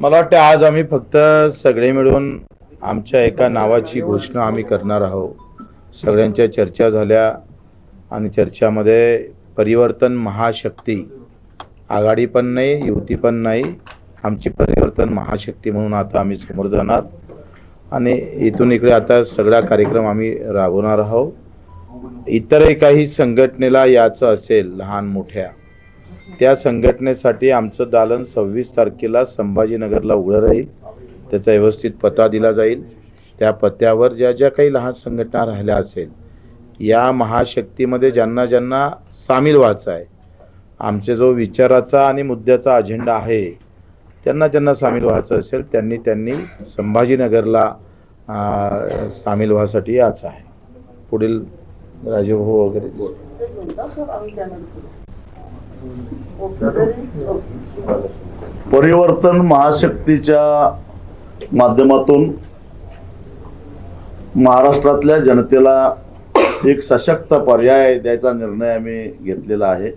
मला वाटतं आज आम्ही फक्त सगळे मिळून आमच्या एका नावाची घोषणा आम्ही करणार आहोत. सगळ्यांच्या चर्चा झाल्या आणि चर्चामध्ये परिवर्तन महाशक्ती आघाडी पण नाही युती पण नाही आमची परिवर्तन महाशक्ती म्हणून आता आम्ही समोर जाणार. आणि इथून इकडे आता सगळा कार्यक्रम आम्ही राबवणार आहोत. इतरही काही संघटनेला याचं असेल लहान मोठ्या. त्या संघटनेसाठी आमचं दालन सव्वीस तारखेला संभाजीनगरला उघडं राहील. त्याचा व्यवस्थित पत्ता दिला जाईल. त्या पत्त्यावर ज्या ज्या काही लहान संघटना राहिल्या असेल या महाशक्तीमध्ये ज्यांना ज्यांना सामील व्हायचं आहे आमचे जो विचाराचा आणि मुद्द्याचा अजेंडा आहे त्यांना ज्यांना सामील व्हायचं असेल त्यांनी त्यांनी संभाजीनगरला सामील व्हायसाठी यायचं आहे. पुढील राजीव हो वगैरे. परिवर्तन महाशक्तीच्या माध्यमातून महाराष्ट्रातल्या जनतेला एक सशक्त पर्याय द्यायचा निर्णय आम्ही घेतलेला आहे.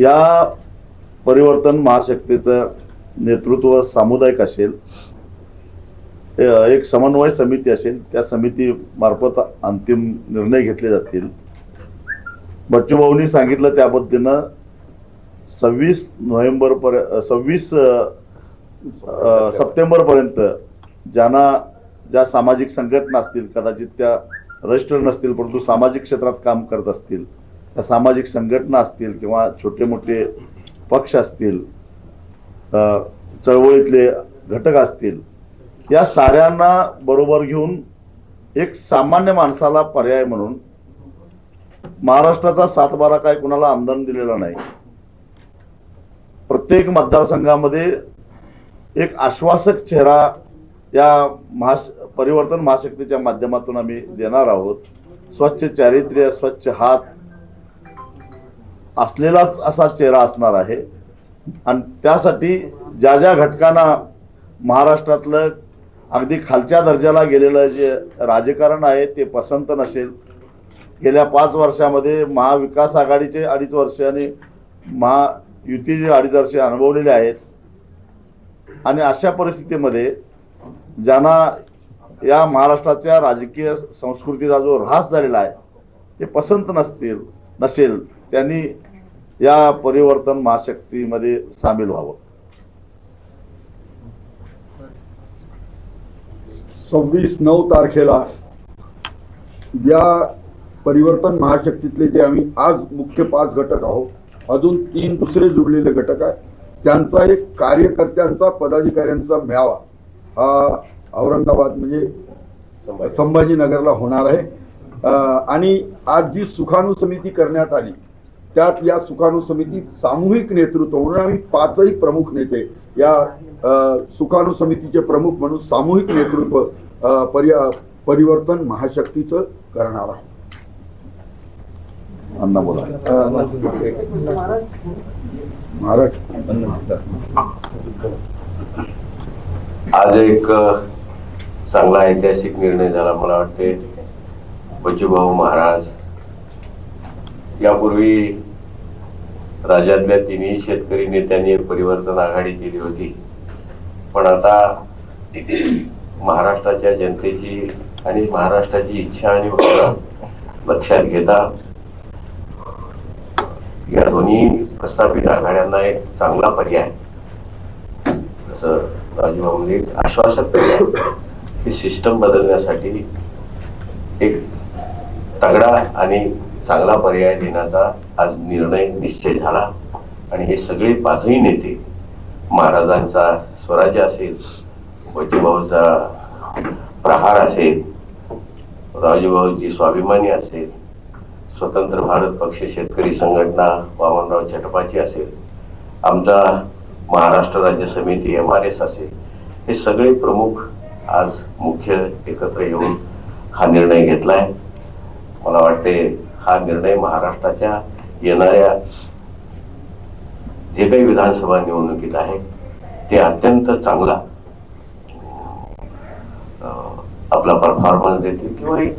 या परिवर्तन महाशक्तीचं नेतृत्व सामुदायिक असेल एक समन्वय समिती असेल त्या समितीमार्फत अंतिम निर्णय घेतले जातील. बच्चूभाऊंनी सांगितलं त्या पद्धतीनं सव्वीस नोव्हेंबरपर्यंत सव्वीस सप्टेंबरपर्यंत ज्यांना ज्या सामाजिक संघटना असतील कदाचित त्या रजिस्टर नसतील परंतु सामाजिक क्षेत्रात काम करत असतील त्या सामाजिक संघटना असतील किंवा छोटे मोठे पक्ष असतील चळवळीतले घटक असतील या साऱ्यांना बरोबर घेऊन एक सामान्य माणसाला पर्याय म्हणून महाराष्ट्राचा सातबारा काय कुणाला आमदार दिलेला नाही. प्रत्येक मतदारसंघामध्ये एक आश्वासक चेहरा या महा परिवर्तन महाशक्तीच्या माध्यमातून आम्ही देणार आहोत. स्वच्छ चारित्र्य स्वच्छ हात असलेलाच असा चेहरा असणार आहे. आणि त्यासाठी ज्या ज्या घटकांना महाराष्ट्रातलं अगदी खालच्या दर्जाला गेलेलं जे राजकारण आहे ते पसंत नसेल गेल्या पाच वर्षामध्ये महाविकास आघाडीचे अडीच वर्ष आणि महायुतीचे अडीच वर्ष अनुभवलेले आहेत. आणि अशा परिस्थितीमध्ये ज्यांना या महाराष्ट्राच्या राजकीय संस्कृतीचा जो ऱ्हास झालेला आहे ते पसंत नसतील नसेल त्यांनी या परिवर्तन महाशक्तीमध्ये सामील व्हावं. सव्वीस नऊ तारखेला या परिवर्तन महाशक्तीतले जे आम्ही आज मुख्य पाच घटक आहोत अजून तीन दुसरे जुडलेले घटक आहेत. त्यांचा एक कार्यकर्त्यांचा पदाधिकाऱ्यांचा मेळावा हा औरंगाबाद म्हणजे संभाजीनगरला होणार आहे. आणि आज जी सुखाणू समिती करण्यात आली त्यात या सुखाणू समितीत सामूहिक नेतृत्व म्हणून आम्ही पाचही प्रमुख नेते या अ, सुखाणू समितीचे प्रमुख म्हणून सामूहिक नेतृत्व अ, परि परिवर्तन महाशक्तीचं करणार आहे अण्णा बोला. आज एक चांगला ऐतिहासिक निर्णय झाला मला वाटते. बचूभाऊ महाराज. यापूर्वी राज्यातल्या तिन्ही शेतकरी नेत्यांनी एक परिवर्तन आघाडी केली होती. पण आता महाराष्ट्राच्या जनतेची आणि महाराष्ट्राची इच्छा आणि लक्षात घेता या दोन्ही प्रस्थापित आघाड्यांना एक चांगला पर्याय. असं राजूभाऊ म्हणजे एक आश्वासक पर्याय ही सिस्टम बदलण्यासाठी एक तगडा आणि चांगला पर्याय देण्याचा आज निर्णय निश्चय झाला. आणि हे सगळे पाचही नेते महाराजांचा स्वराज्य असेल बचूभाऊचा प्रहार असेल राजूभाऊची स्वाभिमानी असेल स्वतंत्र भारत पक्ष शेतकरी संघटना वामनराव चटपाची असेल आमचा महाराष्ट्र राज्य समिती एम आर एस असेल हे सगळे प्रमुख आज मुख्य एकत्र येऊन हा निर्णय घेतलाय. मला वाटते हा निर्णय महाराष्ट्राच्या येणाऱ्या जे काही विधानसभा निवडणुकीत आहे ते अत्यंत चांगला आपला परफॉर्मन्स देतील किंवा एक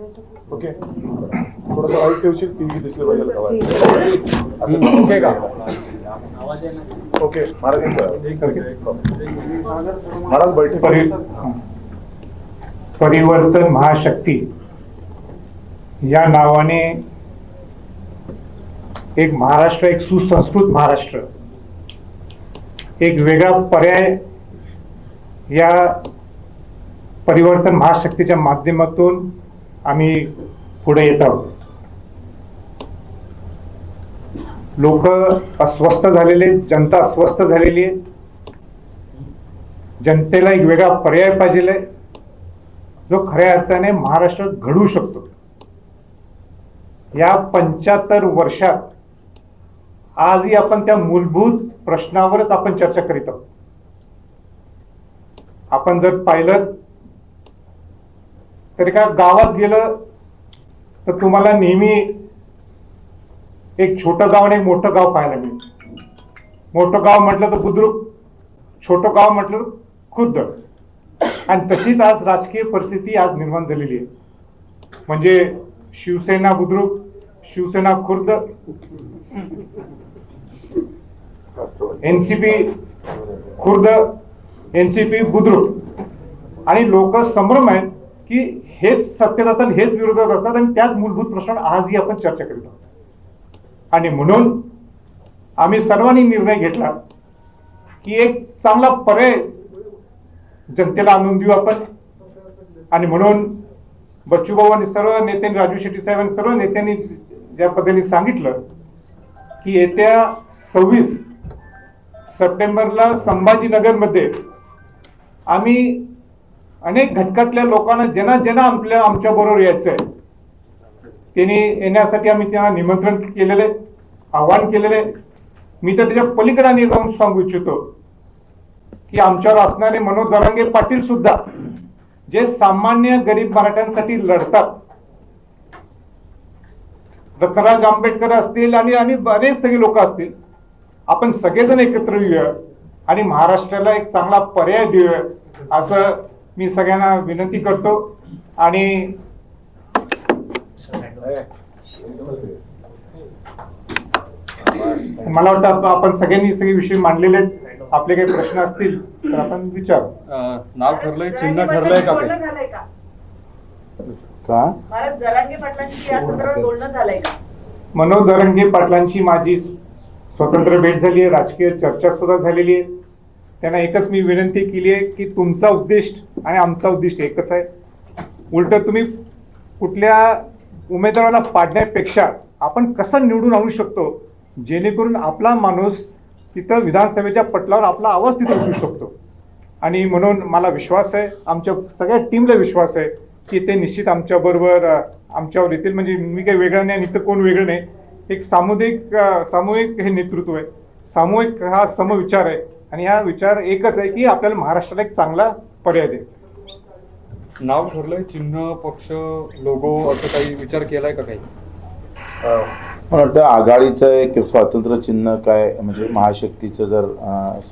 ओके. थोडस वाईट ठेवशील टीव्ही दिसले पाहिजे का? ओके का? ओके महाराज बैठक परि- परिवर्तन महाशक्ती. या नावाने एक महाराष्ट्र एक सुसंस्कृत महाराष्ट्र. एक वेगळा पर्याय या परिवर्तन महाशक्तीच्या माध्यमातून आम्ही पुढे येत. आहोत लोक अस्वस्थ झालेले जनता अस्वस्थ झालेली आहे जनतेला एक वेगळा पर्याय पाहिजे जो खऱ्या अर्थाने महाराष्ट्र घडवू शकतो. या पंच्याहत्तर वर्षात आजही आपण त्या मूलभूत प्रश्नावरच आपण चर्चा करीत आहोत. आपण जर पाहिलं तर का गावात गेलं तर तुम्हाला नेहमी एक छोटं गाव आणि एक मोठं गाव पाहायला मिळेल मोठं गाव म्हटलं तर बुद्रुक छोटं गाव म्हटलं तर खुद्द. आणि तशीच आज राजकीय परिस्थिती आज निर्माण झालेली आहे. म्हणजे शिवसेना बुद्रुक शिवसेना खुर्द एनसीपी खुर्द एनसीपी बुद्रुक. आणि लोक संभ्रम आहेत की हेच सत्तेत असतात हेच विरोधात असतात आणि त्याच मूलभूत प्रश्नावर आजही आपण चर्चा करीत आहोत. आणि म्हणून आम्ही सर्वांनी निर्णय घेतला की एक चांगला पर्याय जनतेला आणून देऊ आपण. आणि म्हणून बच्चूभाऊ आणि सर्व नेत्यांनी राजू शेट्टी साहेब आणि सर्व नेत्यांनी ज्या पद्धतीने सांगितलं की येत्या सव्वीस सप्टेंबरला संभाजीनगरमध्ये आम्ही अनेक घटकातल्या लोकांना ज्यांना ज्यांना आपल्या आमच्या बरोबर यायचं आहे त्यांनी येण्यासाठी आम्ही त्यांना निमंत्रण केलेलं आहे आव्हान केलेलं. आहे मी तर त्याच्या पलीकडे आणि जाऊन सांगू इच्छितो की आमच्यावर असणारे मनोज जरांगे पाटील सुद्धा जे सामान्य गरीब मराठ्यांसाठी लढतात. रत्नराज आंबेडकर असतील आणि आणि बरेच सगळे लोक असतील. आपण सगळेजण एकत्र येऊया आणि महाराष्ट्राला एक चांगला पर्याय देऊया असं मी सगळ्यांना विनंती करतो आणि मला वाटतं आप- आपण सगळ्यांनी सगळे विषय मांडलेले आहेत. आपले काही प्रश्न असतील तर आपण विचार. अं, नाव ठरलंय चिन्ह ठरलंय का काही झालंय का? का? महाराज जरांगे पाटलांशी या संदर्भात बोलणं झालंय का? मनोज पाटलांची माझी स्वतंत्र भेट झाली आहे. राजकीय चर्चा सुद्धा झालेली आहे. त्यांना एकच मी विनंती केली आहे की तुमचा उद्दिष्ट आणि आमचा उद्दिष्ट एकच आहे. उलट तुम्ही कुठल्या उमेदवाराला पाडण्यापेक्षा आपण कसं निवडून आणू शकतो? जेणेकरून आपला माणूस तिथं विधानसभेच्या पटलावर आपला आवाज तिथं उठू शकतो. आणि म्हणून मला विश्वास आहे आमच्या सगळ्या टीमला विश्वास आहे की ते निश्चित आमच्याबरोबर आमच्यावर येतील. म्हणजे मी काही वेगळं नाही आणि इथं कोण वेगळं नाही. एक सामुदायिक सामूहिक हे नेतृत्व आहे. सामूहिक हा समविचार आहे. आणि हा विचार एकच आहे की आपल्याला महाराष्ट्राला एक चांगला पर्याय द्यायचा नाव ठरलंय चिन्ह पक्ष लोगो असं काही विचार केलाय का काही? मला वाटतं आघाडीचं एक स्वातंत्र्य चिन्ह काय म्हणजे महाशक्तीचं जर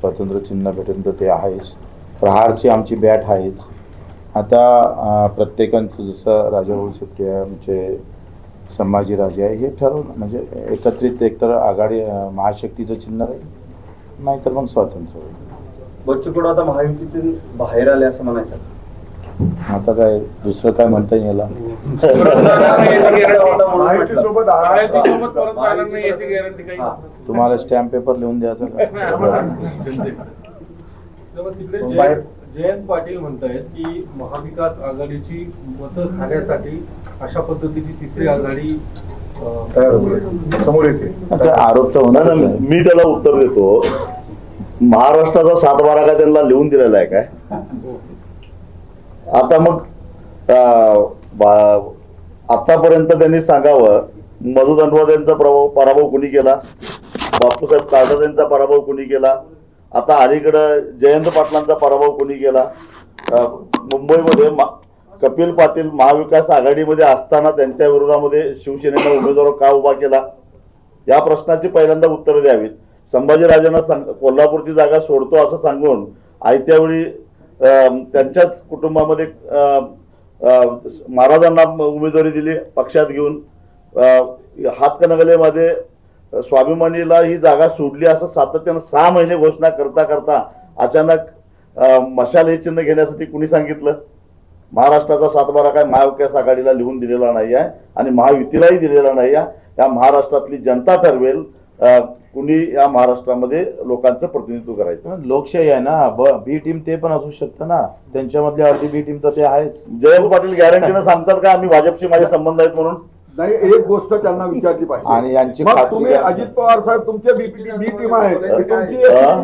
स्वातंत्र्य चिन्ह भेटेल तर ते आहेच. प्रहारची आमची बॅट आहेच. आता प्रत्येकांचं जसं राजाभाऊ शेट्टी आहे आमचे संभाजीराजे आहे हे ठरवलं म्हणजे एकत्रित एकतर आघाडी महाशक्तीचं चिन्ह राहील नाहीतर मग स्वातंत्र्य होईल. बच्चू कडू आता महायुतीतून बाहेर आले असं म्हणायचं. आता काय दुसरं काय म्हणता येईल महायुतीसोबत. हा. तुम्हाला स्टॅम्प पेपर लिहून द्यायचं का? तेव्हा तिकडे बाहेर- जयंत जयंत पाटील म्हणतायत की महाविकास आघाडीची मतं खाण्यासाठी अशा पद्धतीची तिसरी आघाडी अं, तयार होते समोर येते. आता आरोप तर होणार नाही, नाही, मी त्याला उत्तर देतो. महाराष्ट्राचा सातबारा काय त्यांना लिहून दिलेला आहे काय? आता मग आतापर्यंत त्यांनी सांगावं मधु दंडवत यांचा प्रभाव पराभव कुणी केला? बापूसाहेब काळदास यांचा पराभव कुणी केला? आता अलीकडं जयंत पाटलांचा पराभव कुणी केला? मुंबईमध्ये मा- कपिल पाटील महाविकास आघाडीमध्ये असताना त्यांच्या विरोधामध्ये शिवसेनेनं उमेदवार का उभा केला? या प्रश्नाची पहिल्यांदा उत्तरं द्यावीत. संभाजीराजांना सांग कोल्हापूरची जागा सोडतो असं सांगून आयत्यावेळी त्यांच्याच कुटुंबामध्ये महाराजांना उमेदवारी दिली पक्षात घेऊन हातकनगलेमध्ये स्वाभिमानीला ही जागा सोडली असं सातत्यानं सहा महिने घोषणा करता करता अचानक मशाल हे चिन्ह घेण्यासाठी कुणी सांगितलं? महाराष्ट्राचा सातबारा काय महाविकास आघाडीला लिहून दिलेला नाही आहे आणि महायुतीलाही दिलेला नाही आहे या महाराष्ट्रातली जनता ठरवेल कुणी या महाराष्ट्रामध्ये लोकांचं प्रतिनिधित्व करायचं? लोकशाही आहे ना ब बी टीम ते पण असू शकतं ना. त्यांच्यामधली अर्धी बी टीम तर ते आहेच. जयंत पाटील गॅरंटीनं सांगतात का आम्ही भाजपशी माझे संबंध आहेत म्हणून? नाही एक गोष्ट त्यांना विचारली पाहिजे. आणि यांची मग खात्री तुम्ही आहे. अजित पवार साहेब तुमचे बी बी टीम आहे तुमची हा?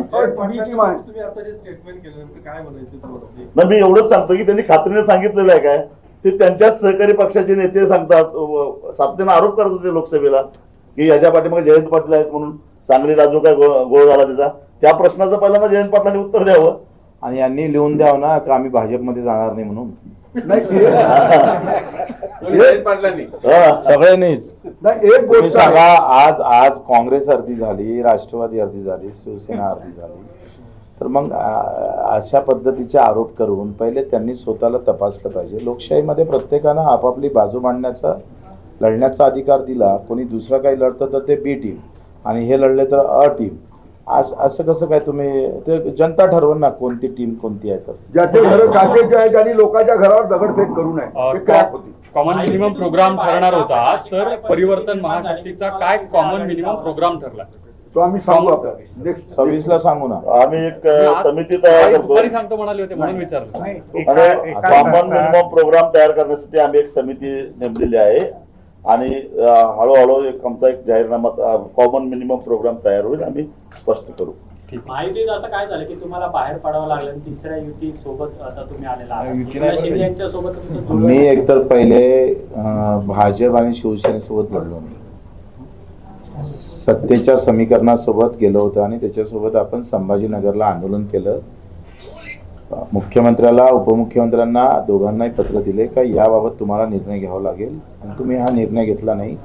बी टीम आहे तुम्ही आता जे स्टेटमेंट केलं नेमकं काय म्हणायचं तुम्हाला? ना मी एवढंच सांगतो की त्यांनी खात्रीने सांगितलेलं आहे काय? ते त्यांच्याच सहकारी पक्षाचे नेते सांगतात सातत्यानं आरोप करत होते लोकसभेला. की याच्या पाठीमागे जयंत पाटील आहेत म्हणून सांगली राजू काय गोळ झाला त्याचा. त्या प्रश्नाचं पहिल्यांदा जयंत पाटलांनी उत्तर द्यावं. आणि यांनी लिहून द्यावं ना का आम्ही भाजपमध्ये जाणार नाही म्हणून. नाही. सगळ्यांनीच. नाही एक गोष्ट सांगा. आज आज काँग्रेस अर्धी झाली राष्ट्रवादी अर्धी झाली शिवसेना अर्धी झाली. तर मग अशा पद्धतीचे आरोप करून पहिले त्यांनी स्वतःला तपासलं पाहिजे. लोकशाहीमध्ये प्रत्येकानं आपापली बाजू मांडण्याचा लढण्याचा अधिकार दिला कोणी दुसरं काही लढतं तर ते बी टीम आणि हे लढले तर अ टीम आज असं कसं काय तुम्ही ते जनता ठरवून ना कोणती टीम कोणती आहे तर. ज्याचे घर काचेचे आहेत आणि लोकांच्या घरावर दगडफेक करू नये ते क्रॅक होती. कॉमन मिनिमम प्रोग्राम ठरणार होता. तर परिवर्तन महाशक्तीचा काय कॉमन मिनिमम प्रोग्राम ठरला? तो आम्ही सांगू नेक्स्ट सव्वीसला सांगू ना. आम्ही एक समिती तयार करतो सांगतो म्हणाले होते म्हणून विचारलं. आणि कॉमन मिनिमम प्रोग्राम तयार करण्यासाठी आम्ही एक समिती नेमलेली आहे. आणि हळूहळू एक आमचा एक जाहीरनामा कॉमन मिनिमम प्रोग्राम तयार होईल आम्ही स्पष्ट करू. महायुतीत असं काय झालं की तुम्हाला बाहेर पडावं लागलं आणि तिसऱ्या युती सोबत आता तुम्ही आलेला यांच्या सोबत मी. एकतर पहिले भाजप आणि शिवसेनेसोबत लढलो नाही सत्तेच्या समीकरणासोबत गेलो होतो आणि त्याच्यासोबत आपण संभाजीनगरला आंदोलन केलं. मुख्यमंत्र्याला उपमुख्यमंत्र्यांना दोघांनाही पत्र दिले का याबाबत तुम्हाला निर्णय घ्यावा लागेल. आणि तुम्ही हा निर्णय घेतला नाही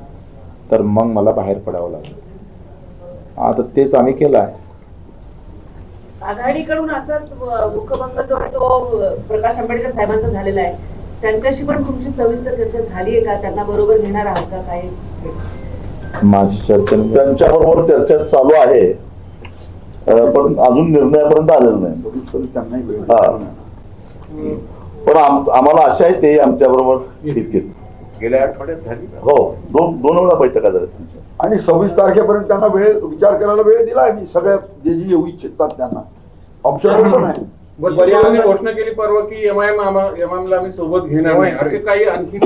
तर मग मला बाहेर पडावं लागेल. आता तेच आम्ही केलं आहे आघाडीकडून असाच मुखभंग जो आहे तो प्रकाश आंबेडकर साहेबांचा झालेला आहे. त्यांच्याशी पण तुमची सविस्तर चर्चा झाली आहे का? त्यांना बरोबर घेणार आहात का काय? माझी चर्चा त्यांच्याबरोबर चर्चा चालू आहे. पण अजून निर्णयापर्यंत आलेलं नाही. हा. पण आम- आम्हाला आशा आहे ते आमच्या बरोबर इतकेच. गेल्या आठवड्यात झाली हो. दोन दोन वेळा बैठका झाल्या त्यांच्या. आणि सव्वीस तारखेपर्यंत त्यांना वेळ विचार करायला वेळ दिला आहे. मी सगळ्या जे जे येऊ इच्छितात त्यांना. ऑप्शन पण आहे. घोषणा केली परवा की एमआयएम एमआयएमला आम्ही सोबत घेणार नाही. असे काही आणखी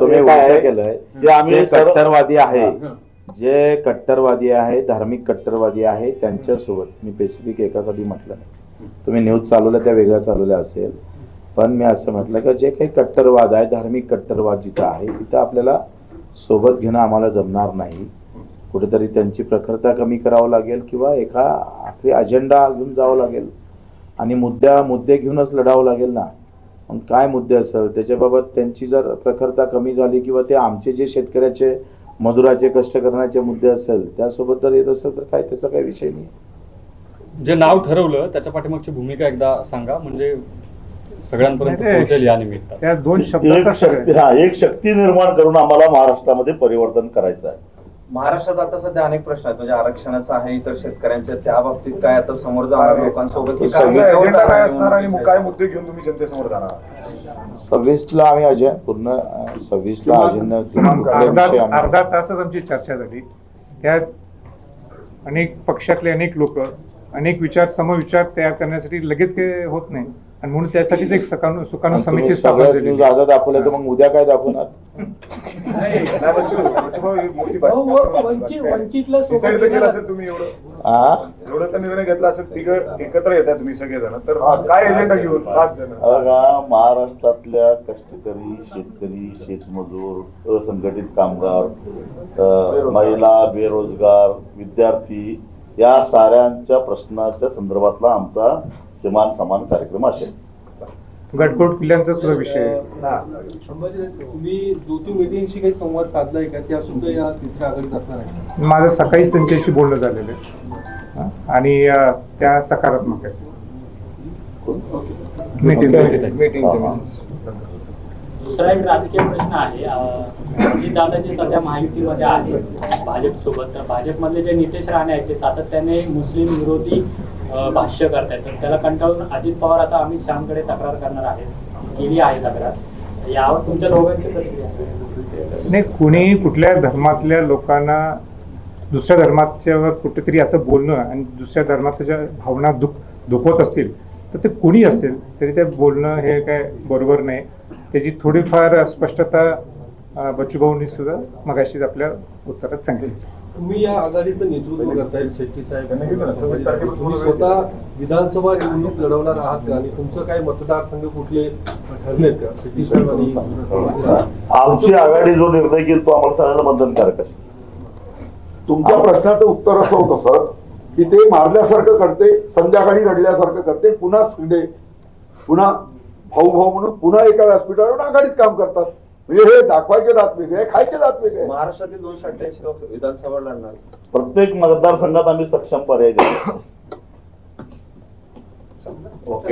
तुम्ही काय? केलंय. जे आम्ही कट्टरवादी आहे. जे कट्टरवादी आहे धार्मिक कट्टरवादी आहे त्यांच्यासोबत मी स्पेसिफिक एकासाठी म्हटलं नाही. तुम्ही न्यूज चालवल्या त्या वेगळ्या चालवल्या असेल. पण मी असं म्हटलं की जे काही कट्टरवाद आहे धार्मिक कट्टरवाद जिथं आहे तिथं आपल्याला सोबत घेणं आम्हाला जमणार नाही. कुठेतरी त्यांची प्रखरता कमी करावं लागेल किंवा एका आपली अजेंडा घेऊन जावं लागेल. आणि मुद्द्या मुद्दे घेऊनच लढावं लागेल ना. मग काय मुद्दे असेल? त्याच्याबाबत त्यांची जर प्रखरता कमी झाली किंवा ते आमचे जे शेतकऱ्याचे मजुराचे कष्ट करण्याचे मुद्दे असेल त्यासोबत जर येत असेल तर काय त्याचा काही विषय नाही. जे नाव ठरवलं त्याच्या पाठीमागची भूमिका एकदा सांगा म्हणजे सगळ्यांपर्यंत दोन शक्ती हा एक शक्ती निर्माण करून आम्हाला महाराष्ट्रामध्ये परिवर्तन करायचं आहे. महाराष्ट्रात आता सध्या अनेक प्रश्न आहेत. म्हणजे आरक्षणाचा आहे इतर शेतकऱ्यांच्या त्या बाबतीत काय आता समोर जाणार लोकांसोबत काय? असणार आणि काय मुद्दे घेऊन तुम्ही जनतेसमोर जाणार? सव्वीसला आम्ही अजय पूर्ण सव्वीसला अजेंडा आम्ही- अर्धा तासच आमची चर्चा झाली. त्यात अनेक पक्षातले अनेक लोक अनेक विचार समविचार तयार करण्यासाठी लगेच काही होत नाही. आणि म्हणून त्यासाठीच एक सकानु सुकाणू समिती स्थापन झाली दाखवल्या तर मग उद्या काय दाखवणार? एकत्र येतात तुम्ही सगळेजण. तर काय एजेंडा घेऊन पाच जण? बघा महाराष्ट्रातल्या कष्टकरी शेतकरी शेतमजूर असंघटित कामगार महिला बेरोजगार विद्यार्थी या साऱ्यांच्या प्रश्नाच्या संदर्भातला आमचा किमान समान कार्यक्रम असेल. गडकोट किल्ल्यांचा सुद्धा विषय तुम्ही ज्योती मेटेंशी काही संवाद साधलाय का? त्या सुद्धा या तिसऱ्या आघाडीत असणार आहे माझं सकाळीच त्यांच्याशी बोलणं झालेलं आहे. हा? आणि त्या सकारात्मक आहेत. मीटिंग दुसरा एक राजकीय प्रश्न आहे. अजितदादा जे सध्या महायुतीमध्ये आहे भाजप सोबत तर भाजपमधले जे नितेश राणे आहेत ते सातत्याने मुस्लिम विरोधी भाष्य करतायत. तर त्याला कंटाळून अजित पवार आता अमित शहाकडे तक्रार करणार आहेत. केली आहे तक्रार. यावर तुमच्या दोघांची प्रतिक्रिया नाही कुणी कुठल्या धर्मातल्या लोकांना दुसऱ्या धर्माच्यावर कुठेतरी असं बोलणं आणि दुसऱ्या धर्माच्या भावना दुख दुखवत असतील तर ते कुणी असेल तरी ते बोलणं हे काय बरोबर नाही. त्याची थोडीफार स्पष्टता बच्चूभाऊंनी सुद्धा मगाशीच आपल्या उत्तरात सांगितली. तुम्ही या आघाडीचं नेतृत्व करताय. शेट्टी साहेब तुम्ही स्वतः विधानसभा निवडणूक लढवणार आहात का? आणि तुमचं काय मतदारसंघ कुठले ठरलेत का? शेट्टी साहेब आणि? आमची आघाडी जो निर्णय घेईल तो आम्हाला सगळ्यांना बंधनकारक असेल तुमच्या प्रश्नाचं उत्तर असं होतं सर की ते मारल्यासारखं करते संध्याकाळी रडल्यासारखं करते पुन्हा पुन्हा भाऊ भाऊ म्हणून पुन्हा एका व्यासपीठावर आघाडीत काम करतात. म्हणजे हे दाखवायचे दात वेगळे खायचे दात वेगळे. महाराष्ट्रातील दोनशे अठ्ठ्याऐंशी लोक विधानसभा लढणार. प्रत्येक मतदारसंघात आम्ही सक्षम पर्याय देतो. ओके.